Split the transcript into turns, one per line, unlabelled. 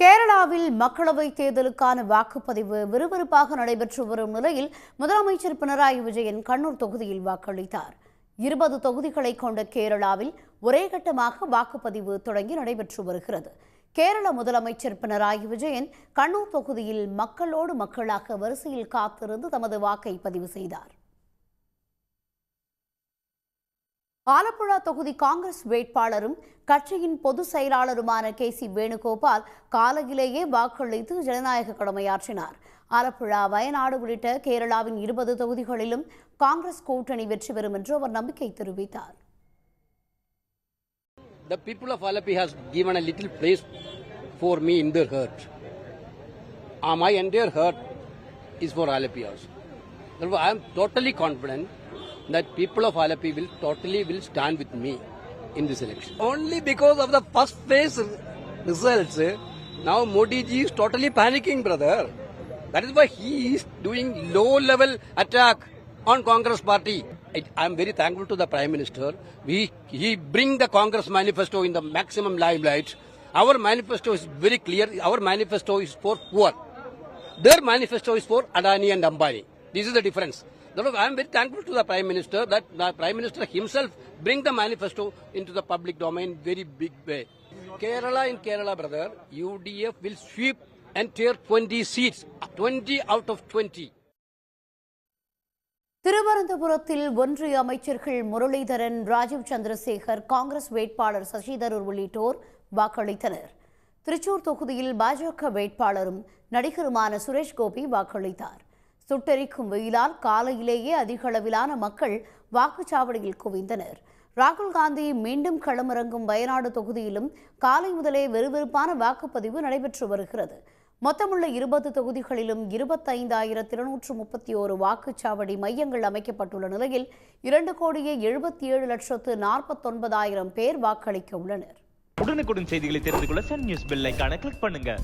கேரளாவில் மக்களவைத் தேர்தலுக்கான வாக்குப்பதிவு விறுவிறுப்பாக நடைபெற்று வரும் நிலையில் முதலமைச்சர் பினராயி விஜயன் கண்ணூர் தொகுதியில் வாக்களித்தார். இருபது தொகுதிகளை கொண்ட கேரளாவில் ஒரே கட்டமாக வாக்குப்பதிவு தொடங்கி நடைபெற்று வருகிறது. கேரள முதலமைச்சர் பினராயி விஜயன் கண்ணூர் தொகுதியில் மக்களோடு மக்களாக வரிசையில் காத்திருந்து தமது வாக்கை பதிவு செய்தார். ஆலப்புழா தொகுதி காங்கிரஸ் வேட்பாளரும் கட்சியின் பொதுச் செயலாளருமான கே சி வேணுகோபால் காலையிலேயே வாக்களித்து ஜனநாயக கடமையாற்றினார் ஆலப்புழா வயநாடு உள்ளிட்ட கேரளாவின் இருபது தொகுதிகளிலும் காங்கிரஸ் கூட்டணி வெற்றி பெறும் என்று அவர் நம்பிக்கை தெரிவித்தார்
The people of Alapi has given a little place for me in their heart. Uh, my entire heart is for Alapi also. Therefore, I am totally confident that people of Alapi will totally will stand with me in this election. Only because of the first phase results, now Modi ji is totally panicking, brother. That is why he is doing low-level attack on Congress party. I am very thankful to the Prime Minister. We, he bring the Congress manifesto in the maximum limelight. Our manifesto is very clear. Our manifesto is for poor. Their manifesto is for Adani and Ambani. This is the difference. Therefore, I am very thankful to the Prime Minister that the Prime Minister himself bring the manifesto into the public domain very big way. Kerala in Kerala, brother, UDF will sweep entire 20 seats, 20 out of 20.
திருவனந்தபுரத்தில் ஒன்றிய அமைச்சர்கள் முரளிதரன் ராஜீவ் சந்திரசேகர் காங்கிரஸ் வேட்பாளர் சசிதரூர் உள்ளிட்டோர் வாக்களித்தனர் திருச்சூர் தொகுதியில் பாஜக வேட்பாளரும் நடிகருமான சுரேஷ் கோபி வாக்களித்தார் சுட்டெரிக்கும் வெயிலால் காலையிலேயே அதிக அளவிலான மக்கள் வாக்குச்சாவடியில் குவிந்தனர். ராகுல் காந்தி மீண்டும் களமிறங்கும் வயநாடு தொகுதியிலும் காலை முதலே விறுவிறுப்பான வாக்குப்பதிவு நடைபெற்று வருகிறது. மொத்தமுள்ள இருபது தொகுதிகளிலும் இருபத்தைந்தாயிரத்தி இருநூற்று முப்பத்தி ஓரு வாக்குச்சாவடி மையங்கள் அமைக்கப்பட்டுள்ள நிலையில் இரண்டு கோடியே எழுபத்தி ஏழு லட்சத்து நாற்பத்தொன்பதாயிரம் பேர் வாக்களிக்க உள்ளனர்.
உடனுக்குடன் செய்திகளை தெரிந்து கொள்ள சன் நியூஸ் பெல் கிளிக் பண்ணுங்க.